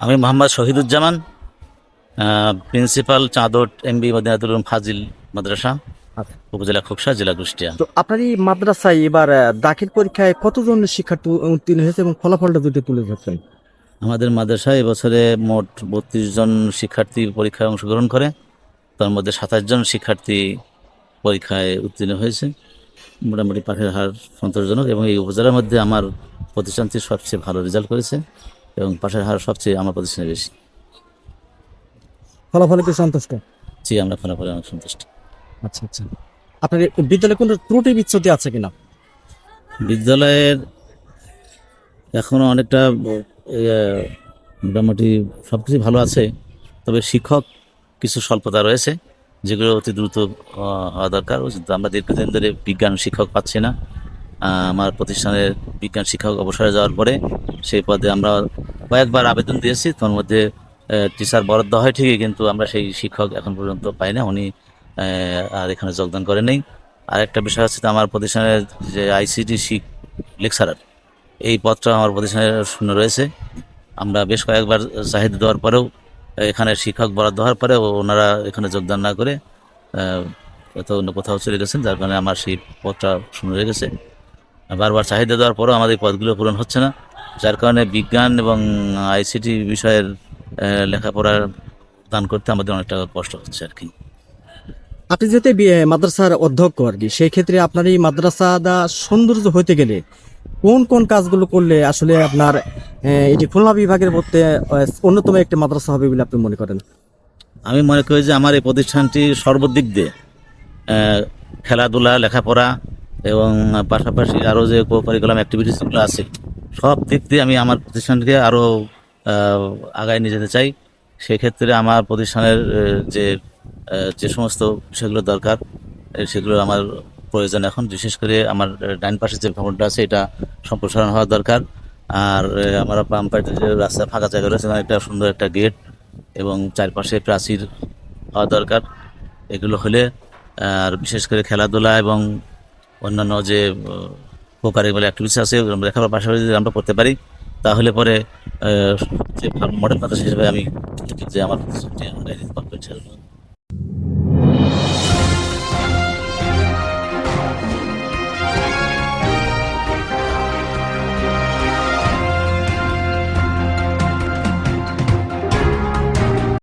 আমি মোহাম্মদ শহীদুজ্জামান প্রিন্সিপাল চাঁদট এমবি মদিনাতুল ফাজিল মাদ্রাসা আচ্ছা। উপজেলা খোকসা জেলা কুষ্টিয়া তো আপনার এই মাদ্রাসায় এবার দাখিল পরীক্ষায় কতজন শিক্ষার্থী উত্তীর্ণ হয়েছে এবং ফলাফলটা যদি তুলে ধরছেন আমাদের মাদ্রাসায় এবছরে মোট বত্রিশ জন শিক্ষার্থী পরীক্ষায় অংশগ্রহণ করে। তার মধ্যে সাতাশ জন শিক্ষার্থী পরীক্ষায় উত্তীর্ণ হয়েছে। মোটামুটি পাঠের হার সন্তোষজনক এবং এই উপজেলার মধ্যে আমার প্রতিষ্ঠানটি সবচেয়ে ভালো রেজাল্ট করেছে। এবং পাশের হার সবচেয়ে আমার প্রতিষ্ঠানে বেশি। ফলাফলে কি সন্তুষ্ট? জি আমরা ফলাফলে অনেক সন্তুষ্ট। আচ্ছা আচ্ছা। আপনার বিদ্যালয়ে কোনো ত্রুটি বিচ্ছুতি আছে কিনা? বিদ্যালয়ের এখনও অনেকটা মোটামুটি সব কিছু ভালো আছে। তবে শিক্ষক কিছু স্বল্পতা রয়েছে যেগুলো অতি দ্রুত হওয়া দরকার। আমরা দীর্ঘদিন ধরে বিজ্ঞান শিক্ষক পাচ্ছি না। আমার প্রতিষ্ঠানের বিজ্ঞান শিক্ষক অবসরে যাওয়ার পরে সেই পদে আমরা কয়েকবার আবেদন দিয়েছি তার মধ্যে টিচার বরাদ্দ হয় ঠিকই, কিন্তু আমরা সেই শিক্ষক এখন পর্যন্ত পাই না। উনি আর এখানে যোগদান করে নেই। আর একটা বিষয় হচ্ছে তো আমার প্রতিষ্ঠানের যে আইসিটি শিক, লেকচারার, এই পদটা আমার প্রতিষ্ঠানের শূন্য রয়েছে। আমরা বেশ কয়েকবার চাহিদা দেওয়ার পরেও, এখানে শিক্ষক বরাদ্দ হওয়ার পরে ওনারা এখানে যোগদান না করে কোথাও অন্য কোথাও চলে গেছেন, যার কারণে আমার সেই পদটা শূন্য রয়ে গেছে। বারবার চাহিদা দেওয়ার পরেও আমাদের পদগুলো পূরণ হচ্ছে না। যার কারণে বিজ্ঞান এবং আইসিটি বিষয়ের আহ, লেখাপড়া দান করতে আমাদের অনেকটা কষ্ট হচ্ছে আর কি। আপনি যেহেতু বি- মাদ্রাসার অধ্যক্ষ আর কি সেই ক্ষেত্রে আপনার এই মাদ্রাসাটা সৌন্দর্য হতে গেলে কোন কোন কাজগুলো করলে আসলে আপনার এটি খুলনা বিভাগের মধ্যে অন্যতম একটি মাদ্রাসা হবে বলে আপনি মনে করেন? আমি মনে করি যে আমার এই প্রতিষ্ঠানটি সর্বদিক দিয়ে খেলাধুলা লেখাপড়া এবং পাশাপাশি আরও যে কো কারিকুলাম অ্যাক্টিভিটিসগুলো আছে সব দিক দিয়ে আমি আমার প্রতিষ্ঠানকে আরও আগায় নিয়ে যেতে চাই। সেক্ষেত্রে আমার প্রতিষ্ঠানের যে যে সমস্ত বিষয়গুলো দরকার সেগুলো আমার প্রয়োজন এখন। বিশেষ করে আমার ডান পাশে যে ভবনটা আছে, এটা সম্প্রসারণ হওয়া দরকার। আর আমার বাম পাশে যে রাস্তা, ফাঁকা জায়গা রয়েছে একটা সুন্দর একটা গেট এবং চারপাশে প্রাচীর হওয়া দরকার। এগুলো হলে, আর বিশেষ করে খেলাধুলা এবং অন্যান্য যে কোকারিগুলো অ্যাক্টিভিটিস আছে লেখাপড়ার পাশাপাশি যদি আমরা করতে পারি, তাহলে পরে যে মডেল মাদ্রাসা হিসেবে আমি যে আমরা